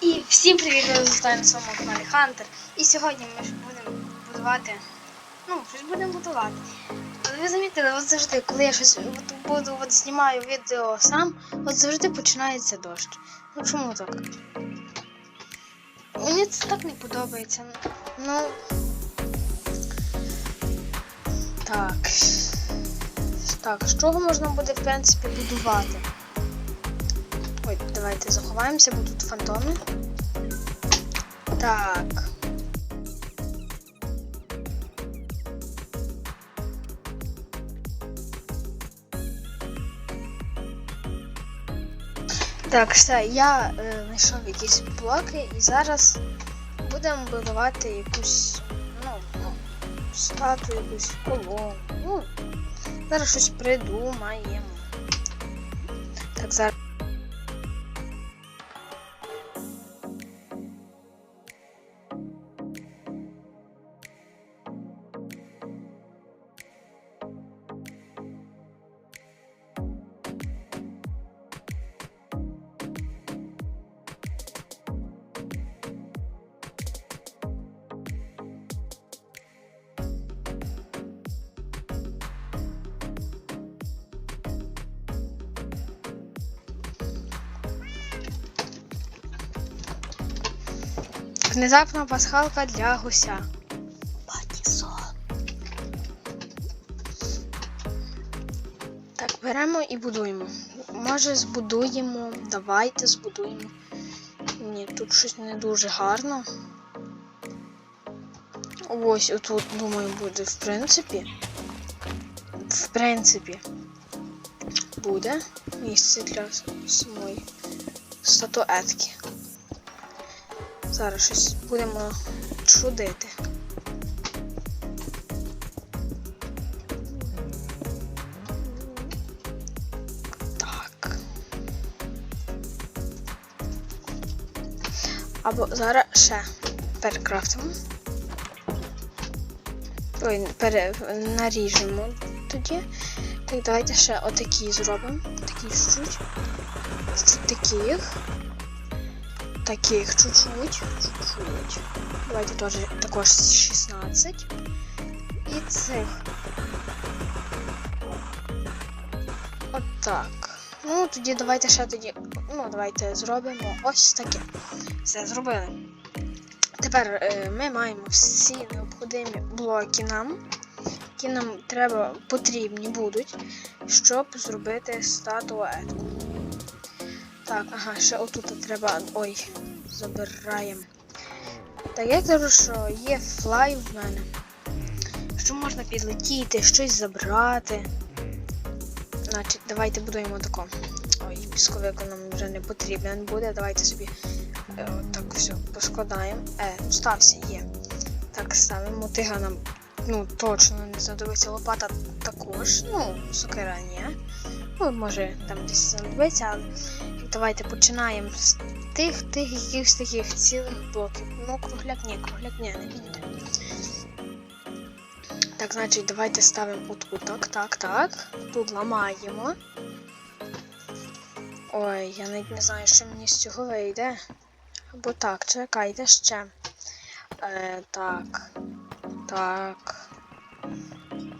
І всім привіт, ви зустрічаємо на своєму каналі Хантер. І сьогодні ми ж будемо будувати. Ну, щось будемо будувати. Але ви замітили, от завжди, коли я щось от буду от знімаю відео сам, от завжди починається дощ. Ну чому так? Мені це так не подобається. Ну. Так. Так, з чого можна буде, в принципі, будувати? Ой, давайте заховаємося, бо тут фантоми. Так. Так, все, я е, знайшов якісь блоки і зараз будемо будувати якусь, ну, ну, статую, якусь колону. Ну, зараз щось придумаємо. Так, зараз. Внезапна пасхалка для гуся. Патісон. Так, беремо і будуємо. Може збудуємо. Давайте збудуємо. Ні, тут щось не дуже гарно. Ось отут, думаю, буде в принципі. В принципі, буде місце для самої статуетки. Зараз щось будемо чудити. Так. Або зараз ще перекрафтимо. Ой, пере... наріжемо тоді. Так, давайте ще отакі зробимо. Такі чуть-чуть. Таких. Таких чуть-чуть. Чуть-чуть. Давайте теж також 16. І цих. Отак. Ну, тоді давайте ще тоді. Ну, давайте зробимо ось таке. Все, зробили. Тепер е, ми маємо всі необхідні блоки нам, які нам треба потрібні будуть, щоб зробити статуетку. Так, ага, ще отут треба. Ой, забираємо. Так, я кажу, що є флай в мене. Що можна підлетіти, щось забрати. Значить, давайте будуємо тако. Ой, пісковик нам вже не потрібен буде. Давайте собі е, так все поскладаємо. Е, стався, є. Так, ставимо тига нам. Ну, точно не знадобиться лопата також. Ну, сокира ні. Ну, може там десь знадобиться, але давайте починаємо з тих, тих якихось таких цілих блоків. Ну, кругляк ні, кругляк ні, не підійде. Так, значить, давайте ставимо отут. Так, так, так. Тут ламаємо. Ой, я навіть не знаю, що мені з цього вийде. Або так, чекайте ще. Е, так. Так.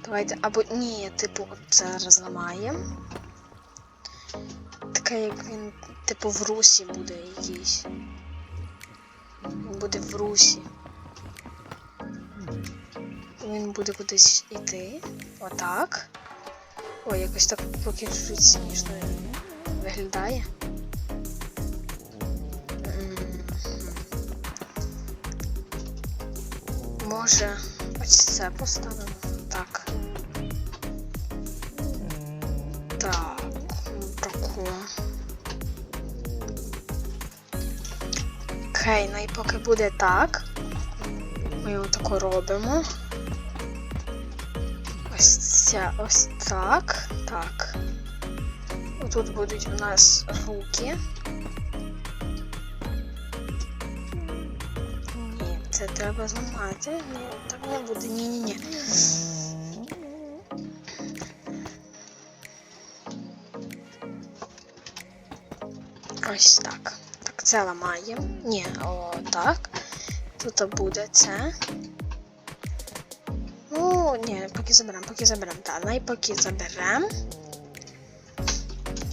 Давайте. Або ні, типу, зараз ламаємо. Таке, як він, типу, в русі буде якийсь. Буде в русі. Він буде кудись іти. Отак. Ой, якось так поки чуть смішно виглядає. Може, ось це поставимо. Окей, ну і поки буде так. Ми його тако робимо. Ось ця, ось так. Так. Тут будуть у нас руки. Ні, це треба зламати. Ні, так не буде. Ні-ні-ні. Ось так. Це ламаємо. Ні, о, так. Тут буде це. Ну, ні, поки заберемо, поки заберемо. Так, най поки заберемо.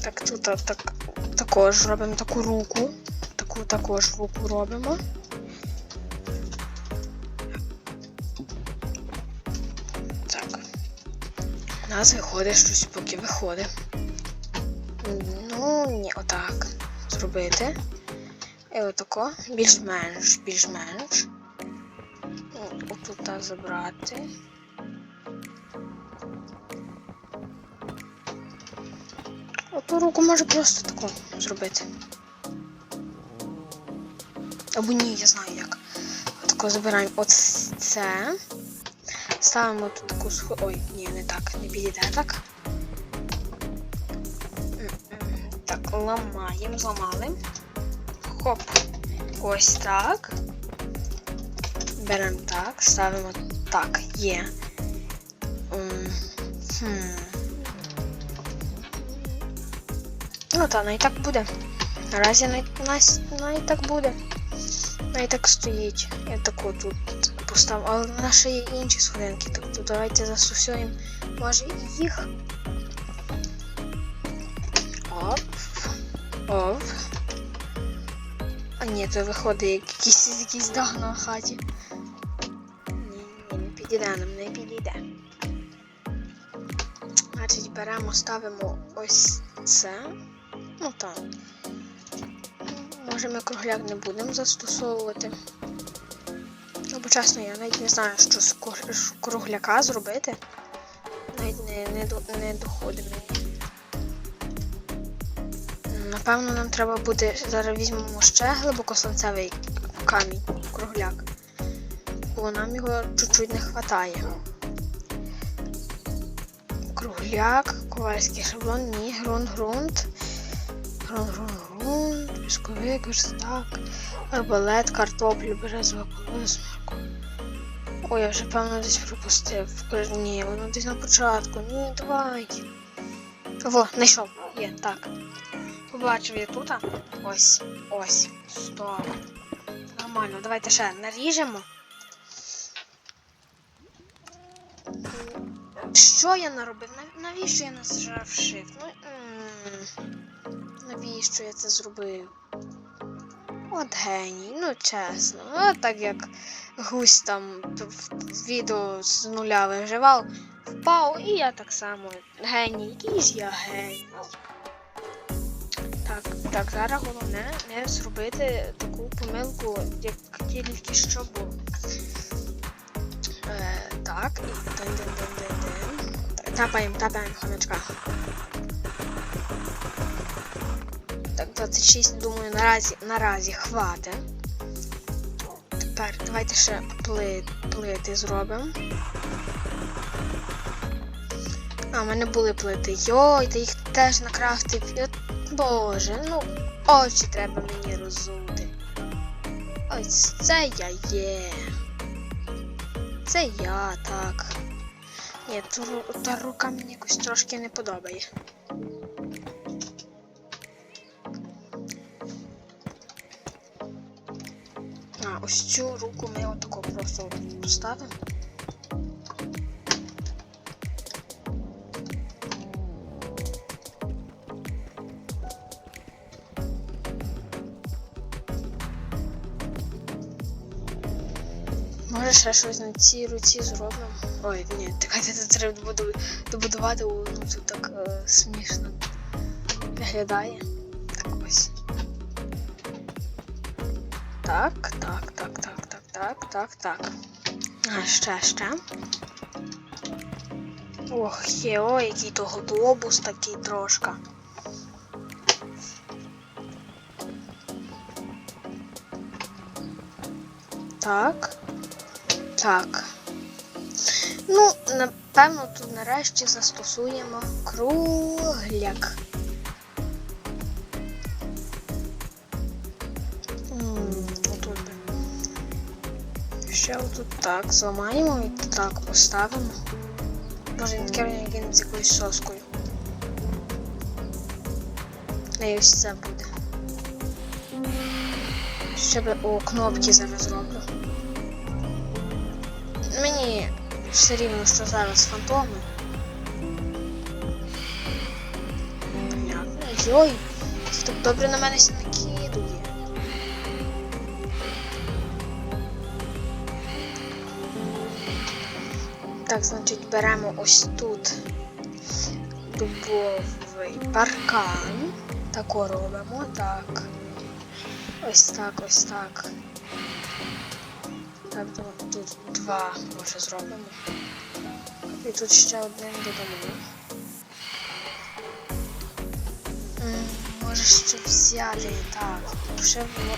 Так, тут так, також робимо таку руку. Таку також руку робимо. Так. У нас виходить щось поки виходить. Ну, ні, отак. Зробити. І отако. Більш-менш, більш-менш. Ну, Отут забрати. Оту руку може просто таку зробити. Або ні, я знаю як. Отако забираємо от це. Ставимо тут таку сху... Ой, ні, не так, не підійде так. Так, ламаємо, зламали. Хоп. Ось так. Беремо так, ставимо так, є. М, Хм. Ну та, най так буде. Наразі най, най, най так буде. Най так стоїть. Я таку тут поставив. Але в нас ще є інші сходинки, тобто давайте застосуємо, може, і їх. Оп. Оп. Ні, то виходить якийсь якийсь даг на хаті. Ні, не підійде нам, не підійде. Значить, беремо, ставимо ось це. Ну так. Може ми кругляк не будемо застосовувати. Бо чесно, я навіть не знаю, що з кругляка зробити. Навіть не, не, не доходить мені. Напевно, нам треба буде. Зараз візьмемо ще глибокосланцевий камінь, кругляк. Бо нам його чуть-чуть не вистачає. Кругляк, ковальський шаблон, ні, ґрунт, ґрунт. Ґрунт, ґрунт, ґрунт, пісковик, верстак, арбалет, картоплю, березова колос. Ой, я вже певно десь пропустив. Ні, воно десь на початку. Ні, давай. Во, знайшов. Є, так. Побачив я тут. Ось. Ось. Стоп. Нормально, давайте ще наріжемо. Що я наробив? Навіщо я нажав shift? Ну, навіщо я це зробив? От геній, ну чесно. От так як гусь там в відео з нуля виживав, впав, і я так само геній. Який ж я геній. Так, так, зараз головне не зробити таку помилку, як тільки що було. Е, так, і дин дин дин дин дин Тапаємо, тапаємо хомячка. Так, 26, думаю, наразі, наразі хватить. Тепер давайте ще пли, плити зробимо. А, в мене були плити. Йой, та їх теж накрафтив. Я- Боже, ну очі треба мені розути. Ось це я є. Це я так. Ні, та рука мені якось трошки не подобає. А, ось цю руку ми отако просто поставимо. Може ще щось на цій руці зробимо. Ой, ні, чекайте, це треба добуду- добудувати, о, ну це так е, смішно виглядає. Так ось. Так, так, так, так, так, так, так, так. А, ще, ще. Ох, є, ой, який то глобус такий трошка. Так. Так. Ну, напевно, тут нарешті застосуємо кругляк. Ще отут так зламаємо і так поставимо. Може він таке з якоюсь соскою. Ось це буде. Ще би о кнопки зараз зроблю. Мені все рівно, що зараз фантоми. Йой, це так добре на мене накидує. Так, значить, беремо ось тут дубовий паркан. Тако робимо, так. Ось так, ось так. Так, ну, тут два може зробимо. І тут ще один додамо. Може ще взяти, так. Ще було.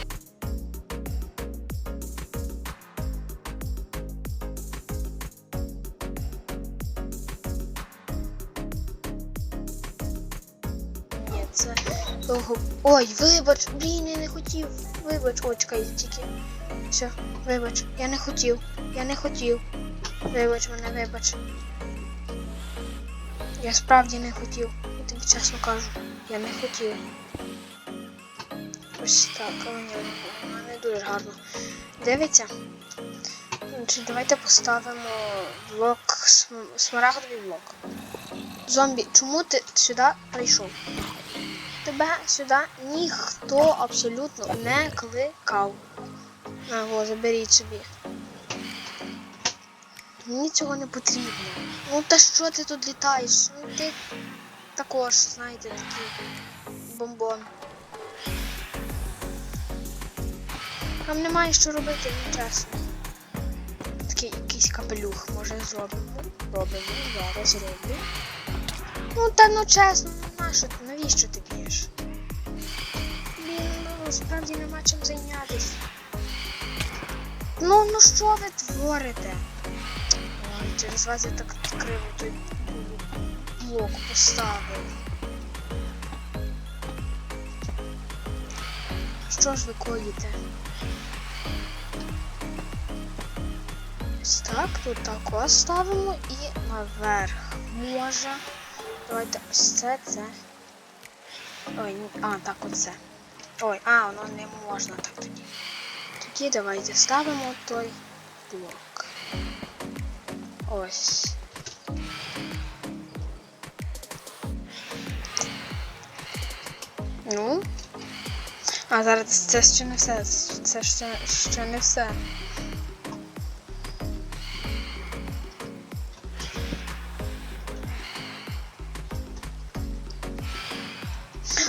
Ні, це довго. Ой, вибач, блін, я не хотів. Вибач, о, чекай, тільки. Все, вибач, я не хотів. Я не хотів. Вибач мене, вибач. Я справді не хотів. Я тобі чесно кажу. Я не хотів. Ось так, але ні, воно не дуже гарно. Дивиться. Значить, давайте поставимо блок см- смарагдовий блок. Зомбі, чому ти сюди прийшов? Тебе сюди ніхто абсолютно не кликав. О, заберіть собі. Мені цього не потрібно. Ну та що ти тут літаєш? Ну ти також, знаєте, такий бомбон. Нам немає що робити, ну чесно. Такий якийсь капелюх, може зробимо. Робимо, зараз зроблю. Ну та ну чесно, ну нащо ти, навіщо ти б'єш? Блін, ну справді нема чим зайнятися. Ну, ну що ви творите? Ой, через вас я так криво той блок поставив. Що ж ви коїте? Ось так, тут так ставимо і наверх. Може. Давайте ось це, це. Ой, а, так оце. Ой, а, воно не можна так тоді. Тоді давайте ставимо той блок. Ось. Ну. А зараз це ще не все. Це ще, ще не все.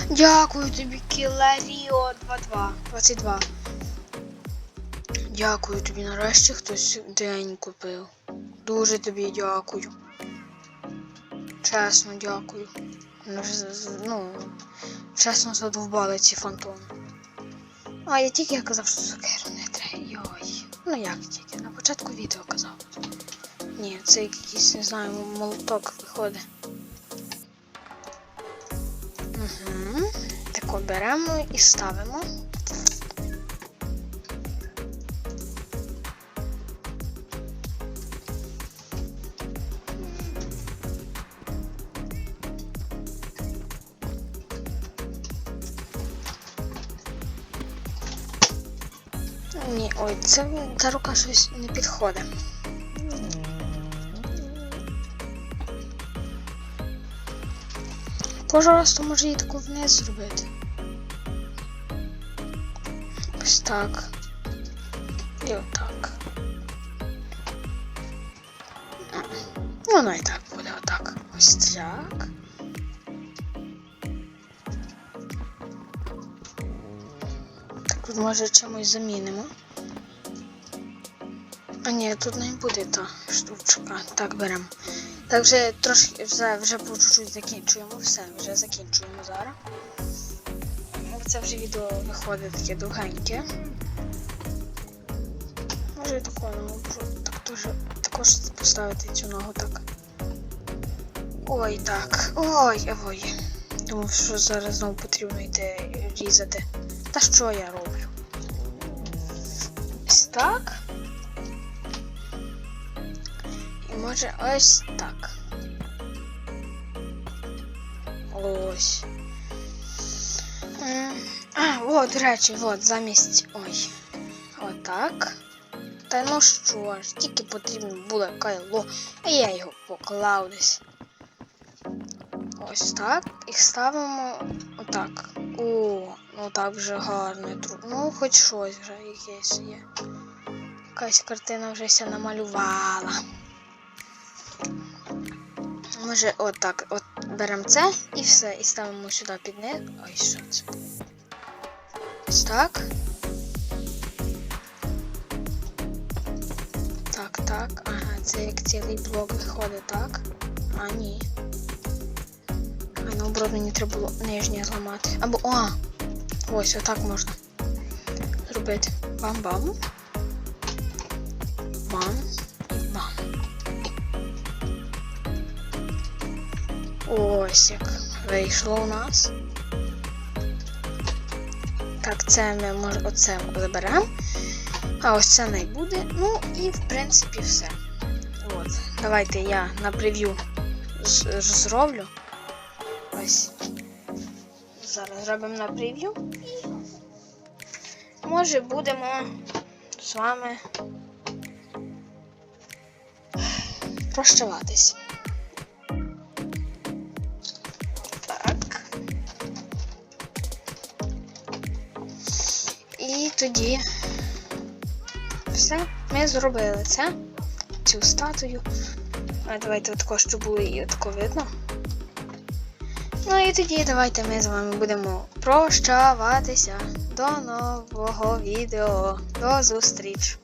Дякую тобі, Кіларіо 22. 22. Дякую тобі, нарешті хтось день купив. Дуже тобі дякую. Чесно, дякую. З- ну, чесно задовбали ці фантоми. А, я тільки казав, що сокеру не треба. Ну як тільки? На початку відео казав. Ні, це якийсь, не знаю, молоток виходить. Угу. Так беремо і ставимо. Ні, ой, це ця рука щось не підходить. Пожалуйста, може її таку вниз зробити. Ось так. І отак. Ну, Воно і так буде отак. Ось так. Тут може чимось замінимо. А ні, тут не буде та штучка. Так, беремо. Так, вже трошки вже, вже по чуть-чуть закінчуємо. Все, вже закінчуємо зараз. Ну, Це вже відео виходить таке довгеньке. Може я такого можу так теж також поставити цю ногу так. Ой, так. Ой, ой. Думав, що зараз знову потрібно йти різати. Та що я роблю? Ось так. І може ось так. Ось. А, о, до речі, от замість. Ой. Отак. Та ну що ж, тільки потрібно було кайло, а я його поклав десь. Ось так. І ставимо отак. О, ну так вже гарно. Тру- Ну, хоч щось вже якесь є. Якась картина вже ся намалювала. Може, отак, от беремо це і все, і ставимо сюди під низ. Ой, що це? Ось так. Так, так. Ага, це як цілий блок виходить, так? А, ні. А наоборот мені треба було нижнє зламати. Або. О! Ось, отак можна зробити. Бам-бам. Бам. І бам. Ось як вийшло у нас. Так, це ми може оце заберемо. А ось це не буде. Ну і в принципі все. От. Давайте я на прев'ю зроблю. Ось. Зараз зробимо на прев'ю. Може будемо з вами прощаватись. Так. І тоді все, ми зробили це, цю статую. А давайте отако, щоб було і отако видно. Ну і тоді давайте ми з вами будемо прощаватися. До нового відео. До зустріч!